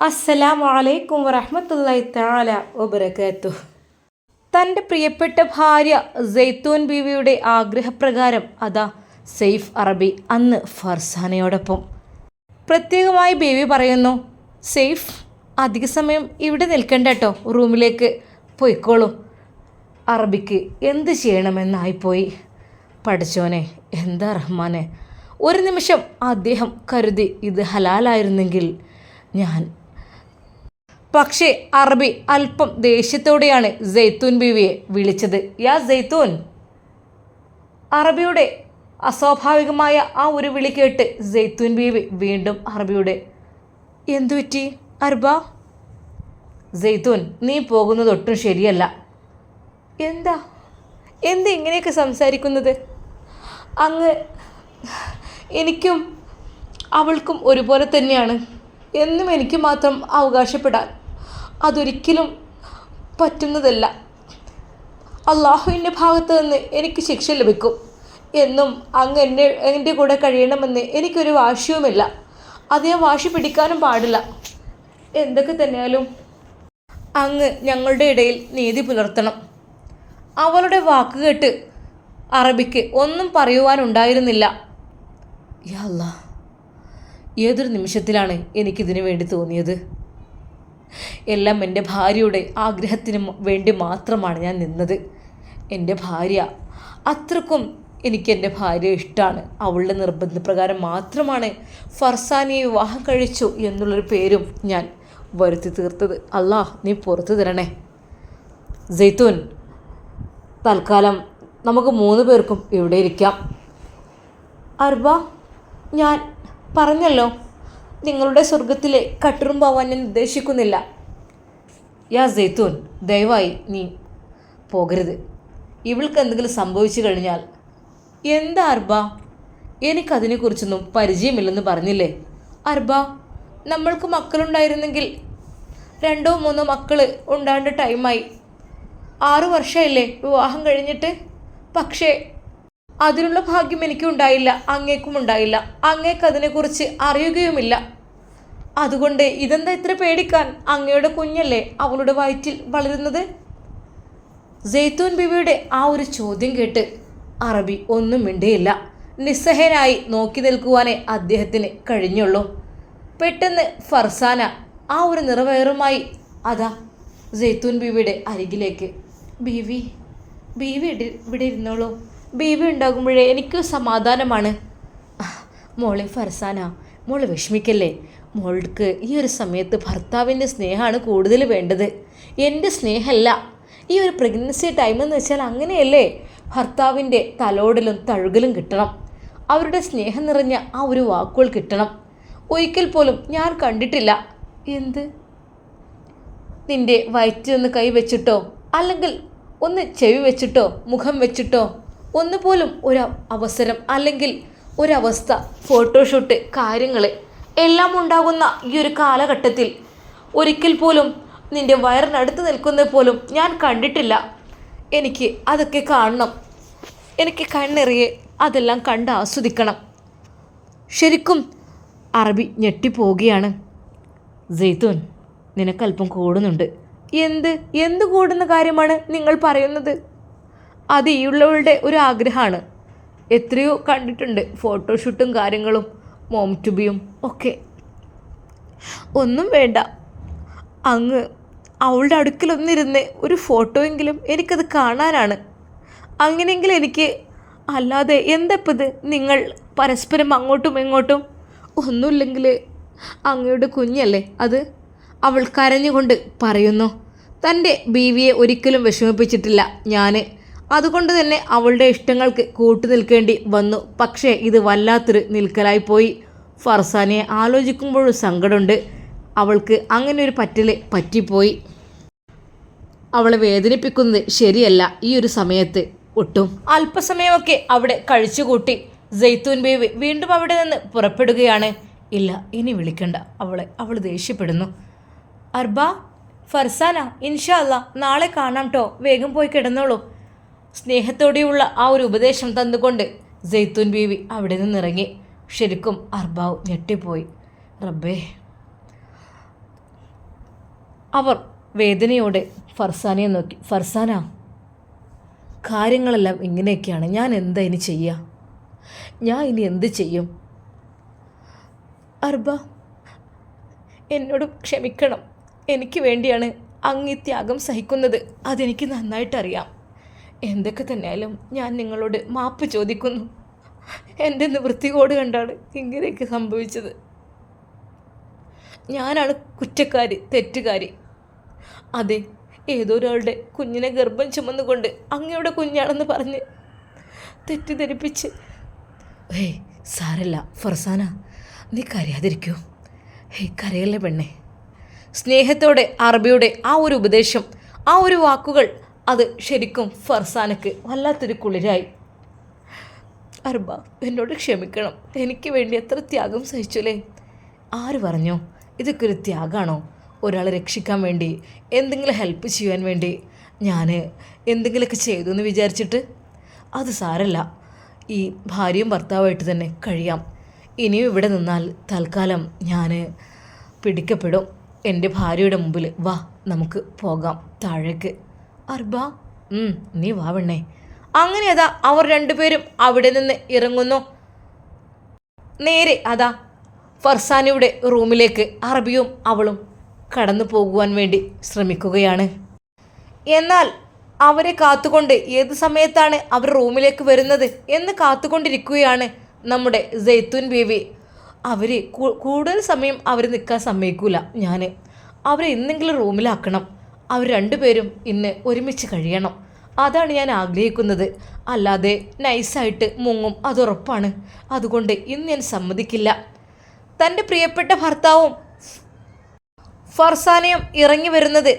അസ്സലാമു അലൈക്കും വറഹ്മത്തുള്ളാഹി തആല വബറകാതുഹു തന്റെ പ്രിയപ്പെട്ട ഭാര്യ സെയ്ത്തൂൻ ബീവിയുടെ ആഗ്രഹപ്രകാരം അതാ സെയ്ഫ് അറബി അന്ന് ഫർസാനയോടൊപ്പം. പ്രത്യേകമായി ബേബി പറയുന്നു സെയ്ഫ് അധിക സമയം ഇവിടെ നിൽക്കണ്ട കേട്ടോ റൂമിലേക്ക്. പോയിക്കോളൂ. അറബിക്ക് എന്ത് ചെയ്യണമെന്നായിപ്പോയി. പഠിച്ചോനെ എന്താ റഹ്മാനെ? ഒരു നിമിഷം അദ്ദേഹം കരുതി ഇത് ഹലാലായിരുന്നെങ്കിൽ ഞാൻ പക്ഷേ അറബി അല്പം ദേഷ്യത്തോടെയാണ് ജെയ്ത്തൂൻ ബീവിയെ വിളിച്ചത്. യാ ജെയ്ത്തൂൻ അറബിയുടെ അസ്വാഭാവികമായ ആ ഒരു വിളി കേട്ട് ജെയ്ത്തൂൻ ബീവി വീണ്ടും അറബിയുടെ എന്തു പറ്റി അർബ? ജെയ്ത്തൂൻ നീ പോകുന്നത് ഒട്ടും ശരിയല്ല. എന്താ? എന്ത് ഇങ്ങനെയൊക്കെ സംസാരിക്കുന്നത്? അങ്ങ് എനിക്കും അവൾക്കും ഒരുപോലെ തന്നെയാണ്. എന്നും എനിക്ക് മാത്രം അവകാശപ്പെടാൻ അതൊരിക്കലും പറ്റുന്നതല്ല. അള്ളാഹുവിന്റെ ഭാഗത്ത് നിന്ന് എനിക്ക് ശിക്ഷ ലഭിക്കും. എന്നും അങ്ങ് എന്നെ എന്റെ കൂടെ കഴിയണമെന്ന് എനിക്കൊരു വാശിയുമില്ല. അത് വാശി പിടിക്കാനും പാടില്ല. എന്തൊക്കെ തന്നെയാലും അങ്ങ് ഞങ്ങളുടെ ഇടയിൽ നീതി പുലർത്തണം. അവളുടെ വാക്ക് കേട്ട് അറബിക്ക് ഒന്നും പറയുവാനുണ്ടായിരുന്നില്ല. യാ അല്ലാ ഏതൊരു നിമിഷത്തിലാണ് എനിക്കിതിനു വേണ്ടി തോന്നിയത്? എല്ലാം എന്റെ ഭാര്യയുടെ ആഗ്രഹത്തിന് വേണ്ടി മാത്രമാണ് ഞാൻ നിന്നത്. എന്റെ ഭാര്യ അത്രക്കും എനിക്ക് എന്റെ ഭാര്യ ഇഷ്ടമാണ് അവളുടെ നിർബന്ധപ്രകാരം മാത്രമാണ് ഫർസാനിയെ വിവാഹം കഴിച്ചു എന്നുള്ളൊരു പേരും ഞാൻ വരുത്തി തീർത്തത്. അല്ലാ നീ പുറത്തു തരണേ. ജെയ്ത്തൂൻ തൽക്കാലം നമുക്ക് മൂന്ന് പേർക്കും ഇവിടെ ഇരിക്കാം. അർബ ഞാൻ പറഞ്ഞല്ലോ. നിങ്ങളുടെ സ്വർഗത്തിലെ കട്ടറും ഞാൻ ഉദ്ദേശിക്കുന്നില്ല. യാ സൈത്തൂൻ ദയവായി നീ പോകരുത്. ഇവൾക്ക് എന്തെങ്കിലും സംഭവിച്ചു കഴിഞ്ഞാൽ എന്താ അർബ? എനിക്കതിനെക്കുറിച്ചൊന്നും പരിചയമില്ലെന്ന് പറഞ്ഞില്ലേ? അർബ നമ്മൾക്ക് മക്കളുണ്ടായിരുന്നെങ്കിൽ രണ്ടോ മൂന്നോ മക്കൾ ഉണ്ടാകേണ്ട ടൈമായി ആറു വർഷമല്ലേ വിവാഹം കഴിഞ്ഞിട്ട്? പക്ഷേ അതിനുള്ള ഭാഗ്യം എനിക്കുണ്ടായില്ല അങ്ങേക്കും ഉണ്ടായില്ല. അങ്ങേക്ക് അതിനെക്കുറിച്ച് അറിയുകയുമില്ല. അതുകൊണ്ട് ഇതെന്താ ഇത്ര പേടിക്കാൻ? അങ്ങയുടെ കുഞ്ഞല്ലേ അവളുടെ വയറ്റിൽ വളരുന്നത്? ജെയ്ത്തൂൻ ബിബിയുടെ ആ ഒരു ചോദ്യം കേട്ട് അറബി ഒന്നും മിണ്ടിയില്ല. നിസ്സഹനായി നോക്കി നിൽക്കുവാനേ അദ്ദേഹത്തിന് കഴിഞ്ഞുള്ളൂ. പെട്ടെന്ന് ഫർസാന ആ ഒരു നിറവേറുമായി അതാ ജെയ്ത്തൂൻ ബീവിയുടെ അരികിലേക്ക് ബീവി ബീവി ഇവിടെ ഇരുന്നോളൂ. ബീവി ഉണ്ടാകുമ്പോഴേ എനിക്ക് സമാധാനമാണ്. മോളെ ഫർസാന മോൾ വിഷമിക്കല്ലേ? മോൾക്ക് ഈ ഒരു സമയത്ത് ഭർത്താവിന്റെ സ്നേഹമാണ് കൂടുതൽ വേണ്ടത്. എന്റെ സ്നേഹമല്ല ഈ ഒരു പ്രഗ്നൻസി ടൈം എന്ന് വെച്ചാൽ അങ്ങനെയല്ലേ? ഭർത്താവിന്റെ തലോടലും തഴുകലും കിട്ടണം. അവരുടെ സ്നേഹം നിറഞ്ഞ ആ ഒരു വാക്കുകൾ കിട്ടണം. ഒരിക്കൽ പോലും ഞാൻ കണ്ടിട്ടില്ല. എന്ത്? നിന്റെ വയറ്റിൽ ഒന്ന് കൈ വെച്ചിട്ടോ അല്ലെങ്കിൽ ഒന്ന് ചെവി വെച്ചിട്ടോ? മുഖം വെച്ചിട്ടോ? ഒന്നുപോലും ഒരു അവസരം അല്ലെങ്കിൽ ഒരവസ്ഥ ഫോട്ടോഷൂട്ട് കാര്യങ്ങൾ എല്ലാം ഉണ്ടാകുന്ന ഈ ഒരു കാലഘട്ടത്തിൽ ഒരിക്കൽ പോലും നിന്റെ വയറിനടുത്ത് നിൽക്കുന്നത് പോലും ഞാൻ കണ്ടിട്ടില്ല. എനിക്ക് അതൊക്കെ കാണണം. എനിക്ക് കണ്ണെറിയെ അതെല്ലാം കണ്ട് ആസ്വദിക്കണം. ശരിക്കും അറബി ഞെട്ടിപ്പോവുകയാണ്. ജെയ്ത്തൂൻ നിനക്കല്പം കൂടുന്നുണ്ട്. എന്ത്? എന്ത് കൂടുന്ന കാര്യമാണ് നിങ്ങൾ പറയുന്നത്? അത് ഈ ഉള്ളവളുടെ ഒരു ആഗ്രഹമാണ്. എത്രയോ കണ്ടിട്ടുണ്ട് ഫോട്ടോഷൂട്ടും കാര്യങ്ങളും മോം ടുബിയും ഒക്കെ. ഒന്നും വേണ്ട. അങ്ങ് അവളുടെ അടുക്കലൊന്നിരുന്ന് ഒരു ഫോട്ടോയെങ്കിലും എനിക്കത് കാണാനാണ്. അങ്ങനെയെങ്കിൽ എനിക്ക് അല്ലാതെ എന്തപ്പത് നിങ്ങൾ പരസ്പരം അങ്ങോട്ടും ഇങ്ങോട്ടും? ഒന്നുമില്ലെങ്കിൽ അങ്ങയുടെ കുഞ്ഞല്ലേ അത്? അവൾ കരഞ്ഞുകൊണ്ട് പറയുന്നു തന്റെ ബീവിയെ ഒരിക്കലും വിഷമിപ്പിച്ചിട്ടില്ല. ഞാൻ അതുകൊണ്ട് തന്നെ അവളുടെ ഇഷ്ടങ്ങൾക്ക് കൂട്ടു നിൽക്കേണ്ടി വന്നു. പക്ഷേ ഇത് വല്ലാത്തൊരു നിൽക്കലായി പോയി ഫർസാനെ ആലോചിക്കുമ്പോഴും സങ്കടമുണ്ട്. അവൾക്ക് അങ്ങനെ ഒരു പറ്റൽ പറ്റിപ്പോയി. അവളെ വേദനിപ്പിക്കുന്നത് ശരിയല്ല ഈ ഒരു സമയത്ത്. ഒട്ടും. അല്പസമയമൊക്കെ അവിടെ കഴിച്ചുകൂട്ടി. ജെയ്ത്തൂൻ ബേബി വീണ്ടും അവിടെ നിന്ന് പുറപ്പെടുകയാണ്. ഇല്ല ഇനി വിളിക്കണ്ട. അവളെ അവൾ ദേഷ്യപ്പെടുന്നു. അർബ ഫർസാന ഇൻഷാ അല്ല നാളെ കാണാം കേട്ടോ വേഗം പോയി കിടന്നോളൂ. സ്നേഹത്തോടെയുള്ള ആ ഒരു ഉപദേശം തന്നുകൊണ്ട് ജെയ്ത്തൂൻ ബീവി അവിടെ നിന്നിറങ്ങി. ശരിക്കും അർബാവ് ഞെട്ടിപ്പോയി. റബ്ബേ. അവർ വേദനയോടെ ഫർസാനെ നോക്കി. ഫർസാന കാര്യങ്ങളെല്ലാം ഇങ്ങനെയൊക്കെയാണ്. ഞാൻ എന്താ ഇനി ചെയ്യുക ഞാൻ ഇനി എന്ത് ചെയ്യും? അർബ എന്നോട് ക്ഷമിക്കണം. എനിക്ക് വേണ്ടിയാണ് അങ്ങ് ഈ ത്യാഗം സഹിക്കുന്നത്. അതെനിക്ക് നന്നായിട്ടറിയാം. എന്തൊക്കെ തന്നെയായാലും ഞാൻ നിങ്ങളോട് മാപ്പ് ചോദിക്കുന്നു. എന്റെ നിവൃത്തികോട് കണ്ടാണ് ഇങ്ങനെയൊക്കെ സംഭവിച്ചത്. ഞാനാണ് കുറ്റക്കാരി തെറ്റുകാരി. അതെ ഏതോ ഒരാളുടെ കുഞ്ഞിനെ ഗർഭം ചുമന്നുകൊണ്ട് അങ്ങയുടെ കുഞ്ഞാണെന്ന് പറഞ്ഞ് തെറ്റിദ്ധരിപ്പിച്ച്. ഏയ് സാരല്ല ഫർസാന നീ കരയാതിരിക്കൂ. ഹേയ് കരയല്ലേ പെണ്ണേ. സ്നേഹത്തോടെ അറബിയുടെ ആ ഒരു ഉപദേശം ആ ഒരു വാക്കുകൾ അത് ശരിക്കും ഫർസാനക്ക് വല്ലാത്തൊരു കുളിരായി. അർബ എന്നോട് ക്ഷമിക്കണം. എനിക്ക് വേണ്ടി എത്ര ത്യാഗം സഹിച്ചുലേ. ആര് പറഞ്ഞു? ഇതൊക്കെ ഒരു ത്യാഗമാണോ ഒരാളെ രക്ഷിക്കാൻ വേണ്ടി എന്തെങ്കിലും ഹെൽപ്പ് ചെയ്യാൻ വേണ്ടി. ഞാൻ എന്തെങ്കിലുമൊക്കെ ചെയ്തു എന്ന് വിചാരിച്ചിട്ട്? അത് സാരല്ല. ഈ ഭാര്യയും ഭർത്താവായിട്ട് തന്നെ കഴിയാം. ഇനിയും ഇവിടെ നിന്നാൽ തൽക്കാലം ഞാൻ പിടിക്കപ്പെടും. എന്റെ ഭാര്യയുടെ മുമ്പിൽ വാ നമുക്ക് പോകാം. താഴേക്ക്. അർബ. നീ വാവണ്ണേ അങ്ങനെ അതാ അവർ രണ്ടുപേരും അവിടെ നിന്ന് ഇറങ്ങുന്നു. നേരെ അതാ ഫർസാനയുടെ റൂമിലേക്ക് അറബിയും അവളും കടന്നു പോകുവാൻ വേണ്ടി ശ്രമിക്കുകയാണ്. എന്നാൽ അവരെ കാത്തുകൊണ്ട് ഏത് സമയത്താണ് അവർ റൂമിലേക്ക് വരുന്നത് എന്ന് കാത്തുകൊണ്ടിരിക്കുകയാണ് നമ്മുടെ ജെയ്ത്തുൻ ബേബി അവർ കൂടുതൽ സമയം അവർ നിൽക്കാൻ സമ്മതിക്കൂല. ഞാൻ അവരെ എന്തെങ്കിലും റൂമിലാക്കണം. അവർ രണ്ടുപേരും ഇന്ന് ഒരുമിച്ച് കഴിയണം. അതാണ് ഞാൻ ആഗ്രഹിക്കുന്നത്. അല്ലാതെ നൈസായിട്ട് മുങ്ങും അതുറപ്പാണ്. അതുകൊണ്ട് ഇന്ന് ഞാൻ സമ്മതിക്കില്ല. തന്റെ പ്രിയപ്പെട്ട ഭർത്താവും ഫർസാനയും ഇറങ്ങി വരുന്നത്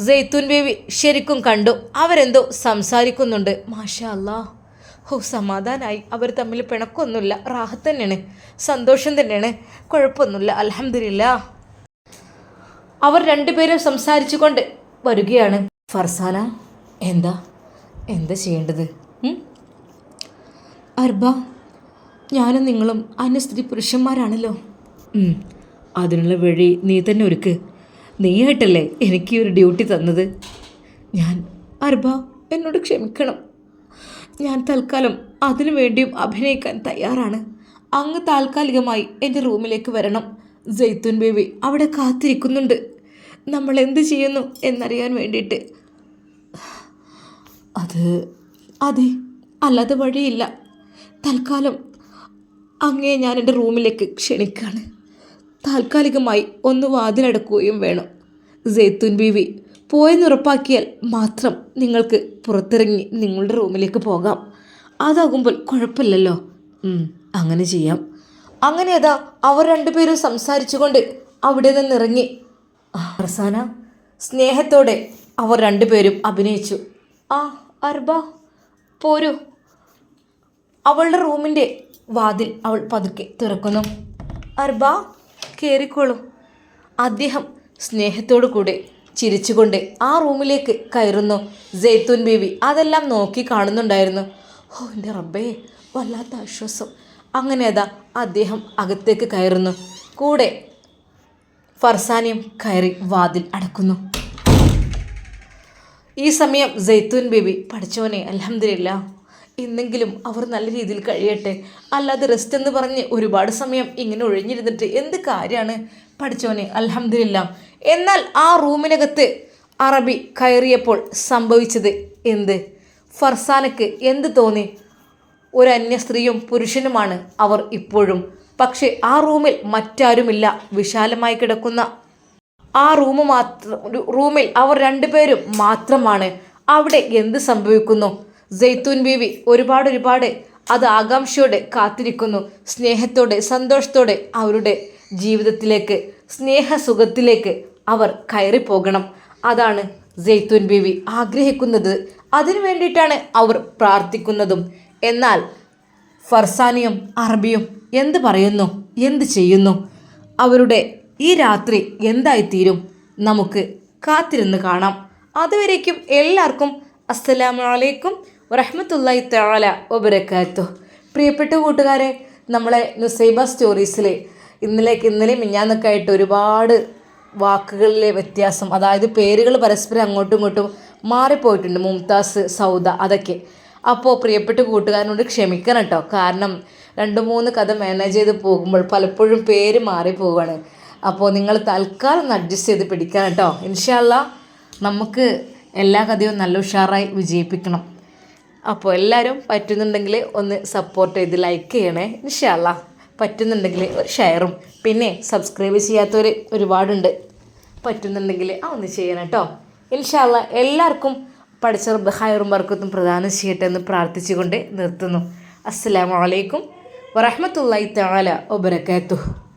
ജെയ്ത്തുൻ ബേബി ശരിക്കും കണ്ടു. അവരെന്തോ സംസാരിക്കുന്നുണ്ട്. മാഷാ അല്ലാ ഓ സമാധാനമായി അവർ തമ്മിൽ പിണക്കൊന്നുമില്ല റാഹത്ത് തന്നെയാണ്. സന്തോഷം തന്നെയാണ്. കുഴപ്പമൊന്നുമില്ല. അലഹമില്ല അവർ രണ്ടുപേരും സംസാരിച്ചുകൊണ്ട് വരികയാണ്. ഫർസാന എന്താ? എന്താ ചെയ്യേണ്ടത്? അർബ ഞാനും നിങ്ങളും അന്യസ്ത്രീ പുരുഷന്മാരാണല്ലോ. അതിനുള്ള വഴി നീ തന്നെ ഒരുക്ക്. നീയായിട്ടല്ലേ എനിക്ക് ഒരു ഡ്യൂട്ടി തന്നത്. ഞാൻ അർബ എന്നോട് ക്ഷമിക്കണം. ഞാൻ തൽക്കാലം അതിനു വേണ്ടിയും അഭിനയിക്കാൻ തയ്യാറാണ്. അങ്ങ് താൽക്കാലികമായി എന്റെ റൂമിലേക്ക് വരണം. ജെയ്ത്തുൻ ബേബി അവിടെ കാത്തിരിക്കുന്നുണ്ട്. നമ്മൾ എന്ത് ചെയ്യുന്നു എന്നറിയാൻ വേണ്ടിയിട്ട്. അത് അതെ അല്ലാതെ വഴിയില്ല. തൽക്കാലം അങ്ങേ ഞാൻ എന്റെ റൂമിലേക്ക് ക്ഷണിക്കുകയാണ് താൽക്കാലികമായി ഒന്ന് വാതിലടക്കുകയും വേണം. ജെയ്ത്തുൻ ബീവി പോയെന്നുറപ്പാക്കിയാൽ മാത്രം നിങ്ങൾക്ക് പുറത്തിറങ്ങി നിങ്ങളുടെ റൂമിലേക്ക് പോകാം. അതാകുമ്പോൾ കുഴപ്പമില്ലല്ലോ. അങ്ങനെ ചെയ്യാം. അങ്ങനെ അതാ അവർ രണ്ടുപേരും സംസാരിച്ചുകൊണ്ട് അവിടെ നിന്നിറങ്ങി അവസാന സ്നേഹത്തോടെ അവർ രണ്ടുപേരും അഭിനയിച്ചു. ആ അർബ പോരൂ. അവളുടെ റൂമിന്റെ വാതിൽ അവൾ പതുക്കെ തുറക്കുന്നു. അർബ കയറിക്കോളൂ അദ്ദേഹം സ്നേഹത്തോടു കൂടെ ചിരിച്ചുകൊണ്ട് ആ റൂമിലേക്ക് കയറുന്നു. ജെയ്ത്തൂൻ ബേബി അതെല്ലാം നോക്കി കാണുന്നുണ്ടായിരുന്നു. ഓ എന്റെ റബ്ബേ വല്ലാത്ത ആശ്വാസം. അങ്ങനെ അതാ അദ്ദേഹം അകത്തേക്ക് കയറുന്നു. കൂടെ ഫർസാനിയും കയറി വാതിൽ അടക്കുന്നു. ഈ സമയം ജെയ്ത്തൂൻ ബേബി പഠിച്ചവനെ അലഹമില്ല എന്നെങ്കിലും അവർ നല്ല രീതിയിൽ കഴിയട്ടെ. അല്ലാതെ റെസ്റ്റ് എന്ന് പറഞ്ഞ് ഒരുപാട് സമയം ഇങ്ങനെ ഒഴിഞ്ഞിരുന്നിട്ട് എന്ത് കാര്യമാണ് പഠിച്ചവനെ അലഹമില്ല എന്നാൽ ആ റൂമിനകത്ത് അറബി കയറിയപ്പോൾ സംഭവിച്ചത് എന്ത്? ഫർസാനക്ക് എന്ത് തോന്നി? ഒരു അന്യ സ്ത്രീയും പുരുഷനുമാണ് അവർ ഇപ്പോഴും. പക്ഷേ ആ റൂമിൽ മറ്റാരുമില്ല. വിശാലമായി കിടക്കുന്ന ആ റൂം മാത്രം റൂമിൽ അവർ രണ്ടുപേരും മാത്രമാണ്. അവിടെ എന്ത് സംഭവിക്കുന്നു? ജെയ്ത്തൂൻ ബീവി ഒരുപാട് ഒരുപാട് അത് ആകാംക്ഷയോടെ കാത്തിരിക്കുന്നു. സ്നേഹത്തോടെ സന്തോഷത്തോടെ അവരുടെ ജീവിതത്തിലേക്ക് സ്നേഹസുഖത്തിലേക്ക് അവർ കയറി പോകണം അതാണ് ജെയ്ത്തൂൻ ബീവി ആഗ്രഹിക്കുന്നത്. അതിനു വേണ്ടിയിട്ടാണ് അവർ പ്രാർത്ഥിക്കുന്നതും. എന്നാൽ ഫർസാനിയും അറബിയും എന്ത് പറയുന്നു? എന്ത് ചെയ്യുന്നു? അവരുടെ ഈ രാത്രി എന്തായിത്തീരും? നമുക്ക് കാത്തിരുന്ന് കാണാം. അതുവരേക്കും എല്ലാവർക്കും അസ്സലാമലൈക്കും വറഹമത്തല്ലായി തആല വബറകാത്തു പ്രിയപ്പെട്ട കൂട്ടുകാരെ നമ്മളെ നുസൈബ സ്റ്റോറീസിൽ ഇന്നലേക്ക് ഇന്നലെ മിഞ്ഞാന്നൊക്കെ ആയിട്ട് ഒരുപാട് വാക്കുകളിലെ വ്യത്യാസം അതായത് പേരുകൾ പരസ്പരം അങ്ങോട്ടും ഇങ്ങോട്ടും മാറിപ്പോയിട്ടുണ്ട്. മുംതാസ് സൗദ അതൊക്കെ. അപ്പോൾ പ്രിയപ്പെട്ട കൂട്ടുകാരനോട് ക്ഷമിക്കണം കേട്ടോ. കാരണം രണ്ട് മൂന്ന് കഥ മാനേജ് ചെയ്ത് പോകുമ്പോൾ പലപ്പോഴും പേര് മാറി പോവുകയാണ് അപ്പോൾ നിങ്ങൾ തൽക്കാലം അഡ്ജസ്റ്റ് ചെയ്ത് പിടിക്കണം കേട്ടോ. ഇൻഷാല്ല നമുക്ക് എല്ലാ കഥയും നല്ല ഉഷാറായി വിജയിപ്പിക്കണം. അപ്പോൾ എല്ലാവരും പറ്റുന്നുണ്ടെങ്കിൽ ഒന്ന് സപ്പോർട്ട് ചെയ്ത് ലൈക്ക് ചെയ്യണേ. ഇൻഷാല്ല പറ്റുന്നുണ്ടെങ്കിൽ ഒരു ഷെയറും പിന്നെ സബ്സ്ക്രൈബ് ചെയ്യാത്തവർ ഒരുപാടുണ്ട്. പറ്റുന്നുണ്ടെങ്കിൽ ആ ഒന്ന് ചെയ്യണം കേട്ടോ. ഇൻഷാല്ല എല്ലാവർക്കും പഠിച്ച ഹയറും വർക്കത്തും പ്രദാനം ചെയ്യട്ടെ എന്ന് പ്രാർത്ഥിച്ചുകൊണ്ട് നിർത്തുന്നു. അസ്സലാമു അലൈക്കും വറഹമത്തല്ലായി തആല വബറകാതുഹു.